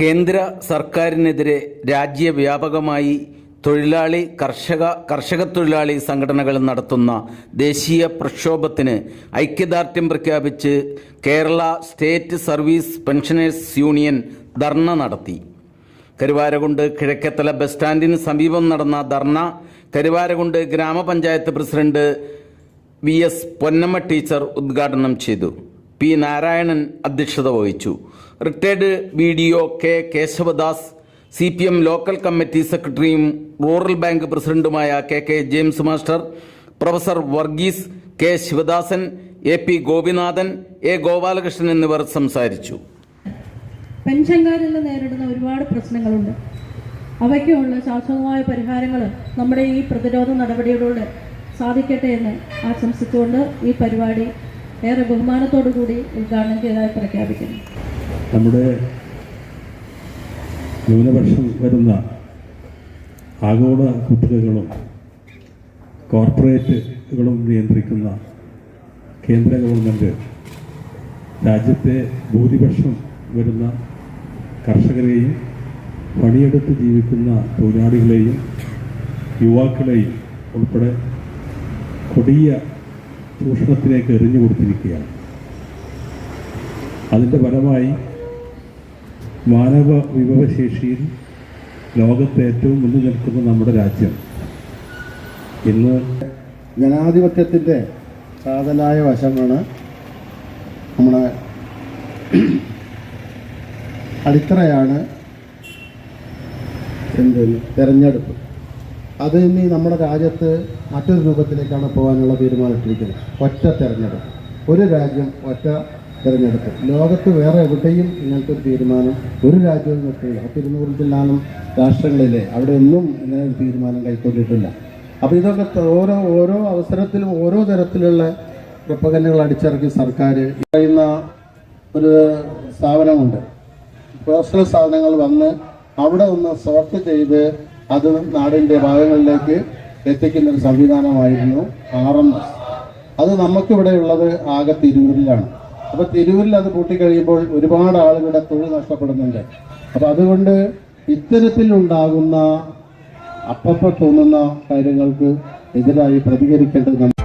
കേന്ദ്ര സർക്കാരിനെതിരെ രാജ്യവ്യാപകമായി തൊഴിലാളി കർഷക കർഷക തൊഴിലാളി സംഘടനകൾ നടത്തുന്ന ദേശീയ പ്രക്ഷോഭത്തിന് ഐക്യദാർഢ്യം പ്രഖ്യാപിച്ച് Kerala state service pensioners union dharna നടത്തി. കരുവാരകുണ്ട് കിഴക്കത്തല ബസ് സ്റ്റാൻഡിന് സമീപം നടന്ന ധർണ കരുവാരകുണ്ട് ഗ്രാമപഞ്ചായത്ത് president V S Ponnamma teacher ഉദ്ഘാടനം ചെയ്തു. പി നാരായണൻ അധ്യക്ഷത വഹിച്ചു. Retired B D O K Keshavadas C P M local committee സെക്രട്ടറിയും റൂറൽ ബാങ്ക് പ്രസിഡന്റുമായ K K James master professor Varghese K Sivadasan A P Gopinathan A Gopalakrishnan എന്നിവർ സംസാരിച്ചു. പെൻഷൻകാരിൽ നേരിടുന്ന ഒരുപാട് പ്രശ്നങ്ങളുണ്ട്. അവയ്ക്കുള്ള ശാശ്വതമായ പരിഹാരങ്ങൾ നമ്മുടെ ഈ പ്രതിരോധ നടപടികളിലൂടെ സാധിക്കട്ടെ എന്ന് ആശംസിച്ചുകൊണ്ട് ഈ പരിപാടി ഏറെ ബഹുമാനത്തോടു കൂടി ഉദ്ഘാടനം ചെയ്തതായി പ്രഖ്യാപിക്കുന്നു. നമ്മുടെ ന്യൂനപക്ഷം വരുന്ന ആഗോള കുത്തകകളും കോർപ്പറേറ്റുകളും നിയന്ത്രിക്കുന്ന കേന്ദ്ര ഗവൺമെന്റ് രാജ്യത്തെ ഭൂരിപക്ഷം വരുന്ന കർഷകരെയും പണിയെടുത്ത് ജീവിക്കുന്ന തൊഴിലാളികളെയും യുവാക്കളെയും ഉൾപ്പെടെ കൊടിയ ചൂഷണത്തിലേക്ക് എറിഞ്ഞു കൊടുത്തിരിക്കുകയാണ്. അതിന്റെ ഫലമായി മാനവ വിഭവശേഷിയിൽ ലോകത്ത് ഏറ്റവും മുന്നിൽ നിൽക്കുന്ന നമ്മുടെ രാജ്യം. ഇന്ന് ജനാധിപത്യത്തിന്റെ സാധനായ വശമാണ് നമ്മുടെ അടിത്തറയാണ് എന്ത് തെരഞ്ഞെടുപ്പ്. അത് ഇനി നമ്മുടെ രാജ്യത്ത് മറ്റൊരു രൂപത്തിലേക്കാണ് പോകാനുള്ള തീരുമാനമിട്ടിരിക്കുന്നത് ഒറ്റ തെരഞ്ഞെടുപ്പ്. ഒരു രാജ്യം ഒറ്റ തിരഞ്ഞെടുപ്പ്. ലോകത്ത് വേറെ എവിടെയും ഇങ്ങനത്തെ ഒരു തീരുമാനം ഒരു രാജ്യവും നിർത്തില്ല പത്തിരുന്നൂറ് ജില്ലാനും രാഷ്ട്രങ്ങളിലെ അവിടെ ഒന്നും ഇങ്ങനെ ഒരു തീരുമാനം കൈക്കൊണ്ടിട്ടില്ല. അപ്പോൾ ഇതൊക്കെ ഓരോ ഓരോ അവസരത്തിലും ഓരോ തരത്തിലുള്ള പ്രപ്പകന്നുകൾ അടിച്ചിറക്കി സർക്കാർ പറയുന്ന ഒരു സ്ഥാപനമുണ്ട്. പേഴ്സണൽ സാധനങ്ങൾ വന്ന് അവിടെ ഒന്ന് സോർട്ട് ചെയ്ത് അത് നാടിന്റെ ഭാഗങ്ങളിലേക്ക് എത്തിക്കുന്ന ഒരു സംവിധാനമായിരുന്നു ആർ എം എസ്. അത് നമുക്കിവിടെ ഉള്ളത് ആകെ തിരൂരിലാണ്. അപ്പോൾ തിരൂരിൽ അത് പൂട്ടിക്കഴിയുമ്പോൾ ഒരുപാട് ആളുകളുടെ തൊഴിൽ നഷ്ടപ്പെടുന്നുണ്ട്. അപ്പോൾ അതുകൊണ്ട് ഇത്തരത്തിലുണ്ടാകുന്ന അപ്പപ്പോൾ തോന്നുന്ന കാര്യങ്ങൾക്ക് എതിരായി പ്രതികരിക്കേണ്ടത്